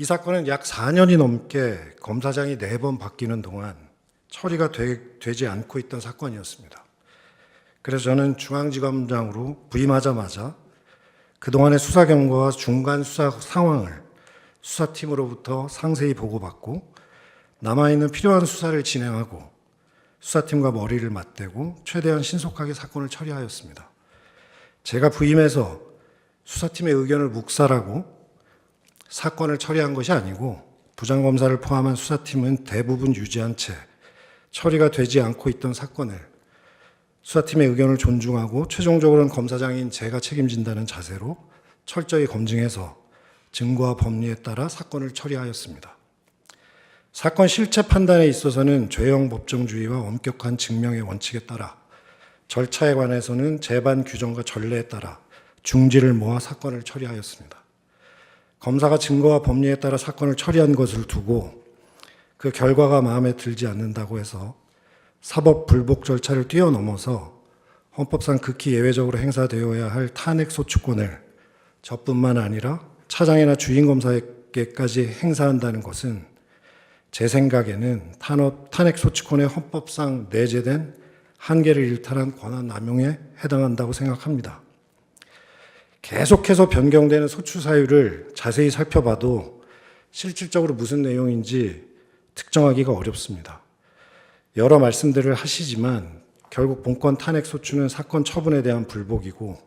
이 사건은 약 4년이 넘게 검사장이 4번 바뀌는 동안 처리가 되, 되지 않고 있던 사건이었습니다. 그래서 저는 중앙지검장으로 부임하자마자 그동안의 수사 경과와 중간 수사 상황을 수사팀으로부터 상세히 보고받고 남아있는 필요한 수사를 진행하고 수사팀과 머리를 맞대고 최대한 신속하게 사건을 처리하였습니다. 제가 부임해서 수사팀의 의견을 묵살하고 사건을 처리한 것이 아니고 부장검사를 포함한 수사팀은 대부분 유지한 채 처리가 되지 않고 있던 사건을 수사팀의 의견을 존중하고 최종적으로는 검사장인 제가 책임진다는 자세로 철저히 검증해서 증거와 법리에 따라 사건을 처리하였습니다. 사건 실체 판단에 있어서는 죄형 법정주의와 엄격한 증명의 원칙에 따라 절차에 관해서는 재반 규정과 전례에 따라 중지를 모아 사건을 처리하였습니다. 검사가 증거와 법리에 따라 사건을 처리한 것을 두고 그 결과가 마음에 들지 않는다고 해서 사법 불복 절차를 뛰어넘어서 헌법상 극히 예외적으로 행사되어야 할 탄핵 소추권을 저뿐만 아니라 차장이나 주인 검사에게까지 행사한다는 것은 제 생각에는 탄업, 탄핵 소추권의 헌법상 내재된 한계를 일탈한 권한 남용에 해당한다고 생각합니다. 계속해서 변경되는 소추 사유를 자세히 살펴봐도 실질적으로 무슨 내용인지 특정하기가 어렵습니다. 여러 말씀들을 하시지만 결국 본건 탄핵 소추는 사건 처분에 대한 불복이고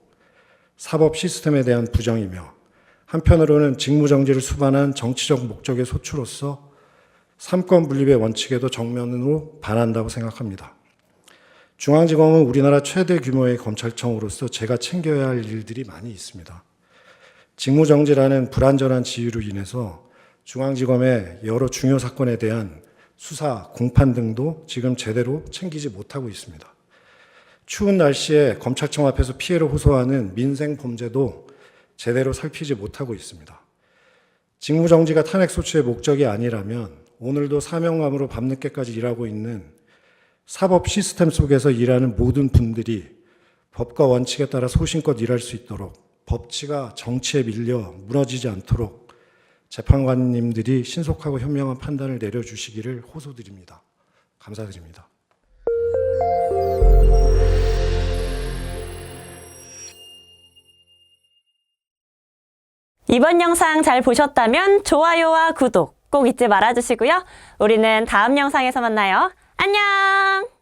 사법 시스템에 대한 부정이며 한편으로는 직무정지를 수반한 정치적 목적의 소추로서 삼권 분립의 원칙에도 정면으로 반한다고 생각합니다. 중앙지검은 우리나라 최대 규모의 검찰청으로서 제가 챙겨야 할 일들이 많이 있습니다. 직무정지라는 불완전한 지위로 인해서 중앙지검의 여러 중요 사건에 대한 수사, 공판 등도 지금 제대로 챙기지 못하고 있습니다. 추운 날씨에 검찰청 앞에서 피해를 호소하는 민생 범죄도 제대로 살피지 못하고 있습니다. 직무정지가 탄핵소추의 목적이 아니라면 오늘도 사명감으로 밤늦게까지 일하고 있는 사법 시스템 속에서 일하는 모든 분들이 법과 원칙에 따라 소신껏 일할 수 있도록 법치가 정치에 밀려 무너지지 않도록 재판관님들이 신속하고 현명한 판단을 내려주시기를 호소드립니다. 감사드립니다. 이번 영상 잘 보셨다면 좋아요와 구독 꼭 잊지 말아주시고요. 우리는 다음 영상에서 만나요. 안녕!